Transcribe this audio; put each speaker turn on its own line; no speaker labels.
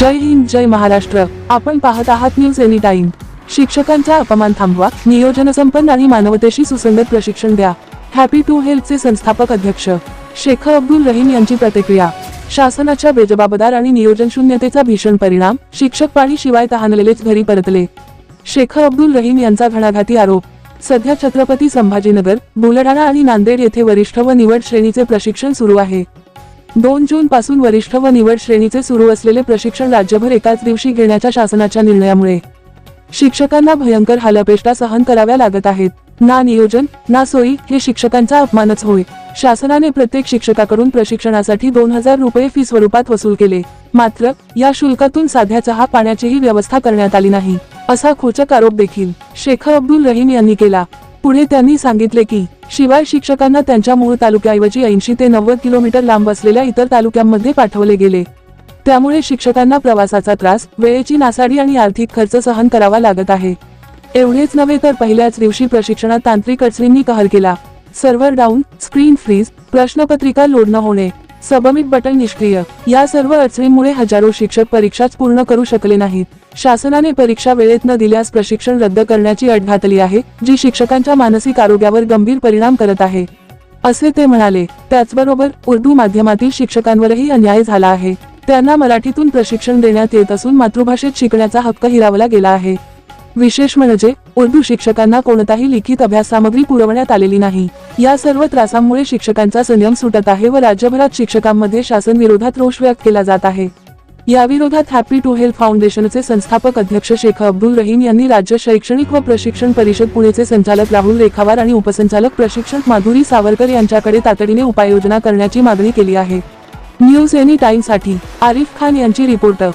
जय हिंद जय महाराष्ट्र. आपण पाहत आहात न्यूज एनी टाइम शिक्षकांचा अपमान थांबवा नियोजन संपन्न आणि मानवतेशी सुसंगत प्रशिक्षण द्या. हॅपी टू हेल्थचे संस्थापक अध्यक्ष. शेख अब्दुल रहीम यांची प्रतिक्रिया. शासनाच्या बेजबाबदार आणि नियोजन शून्यतेचा भीषण परिणाम शिक्षक पाणी शिवाय तहानलेलेच घरी परतले. शेख अब्दुल रहीम यांचा घणाघाती आरोप. सध्या छत्रपती संभाजीनगर बुलढाणा आणि नांदेड येथे वरिष्ठ व निवड श्रेणीचे प्रशिक्षण सुरू आहे. दोन जून पासून वरिष्ठ व निवड श्रेणीचे सुरू असलेले प्रशिक्षण राज्यभर एकाच दिवशी घेण्याच्या शासनाच्या निर्णयामुळे. शिक्षकांना भयंकर हालअपेष्टा सहन कराव्या लागत आहेत. ना नियोजन ना सोयी हे शिक्षकांचा अपमानच होय. शासनाने प्रत्येक शिक्षकाकडून प्रशिक्षणासाठी दोन हजार रुपये फी स्वरूपात वसूल केले. मात्र या शुल्कातून साध्या चहा पाण्याचीही व्यवस्था करण्यात आली नाही असा खोचक आरोप देखील शेख अब्दुल रहीम यांनी केला. पुढे त्यांनी सांगितले की शिवाय शिक्षकांना त्यांच्या मूळ तालुक्याऐवजी ऐंशी ते नव्वद किलोमीटर लांब असलेल्या इतर तालुक्यांमध्ये पाठवले गेले. त्यामुळे शिक्षकांना प्रवासाचा त्रास वेळेची नासाडी आणि आर्थिक खर्च सहन करावा लागत आहे. एवढेच नव्हे तर पहिल्याच दिवशी प्रशिक्षणात तांत्रिक अडचणींनी कहर केला. सर्व्हर डाऊन स्क्रीन फ्रीज प्रश्नपत्रिका लोड न होणे. सबमिट बटन निष्क्रिय. या सर्व अडचणीमुळे हजारो शिक्षक परीक्षाच पूर्ण करू शकले नाहीत. शासनाने परीक्षा वेळेत न दिल्यास प्रशिक्षण रद्द करण्याची अट घातली आहे जी शिक्षकांच्या मानसिक आरोग्यावर गंभीर परिणाम करत आहे. असे ते म्हणाले. त्याचबरोबर उर्दू माध्यमातील शिक्षकांवरही अन्याय झाला आहे. त्यांना मराठीतून प्रशिक्षण देण्यात येत असून मातृभाषेत शिकण्याचा हक्क हिरावला गेला आहे. विशेष म्हणजे उर्दू शिक्षकांना कोणताही लिखित अभ्यास सामग्री पुरवण्यात आलेली नाही. या सर्व त्रासांमुळे शिक्षकांचा संयम सुटत आहे व राज्यभरात शिक्षकांमध्ये शासन विरोधात रोष व्यक्त केला जात आहे. याविरोधात हॅपी टू हेल्थ फाउंडेशनचे संस्थापक अध्यक्ष शेख अब्दुल रहीम यांनी राज्य शैक्षणिक व प्रशिक्षण परिषद पुणेचे संचालक राहुल रेखावार आणि उपसंचालक प्रशिक्षक माधुरी सावरकर यांच्याकडे तातडीने उपाययोजना करण्याची मागणी केली आहे. न्यूज एनी टाइमसाठी आरिफ खान यांची रिपोर्टर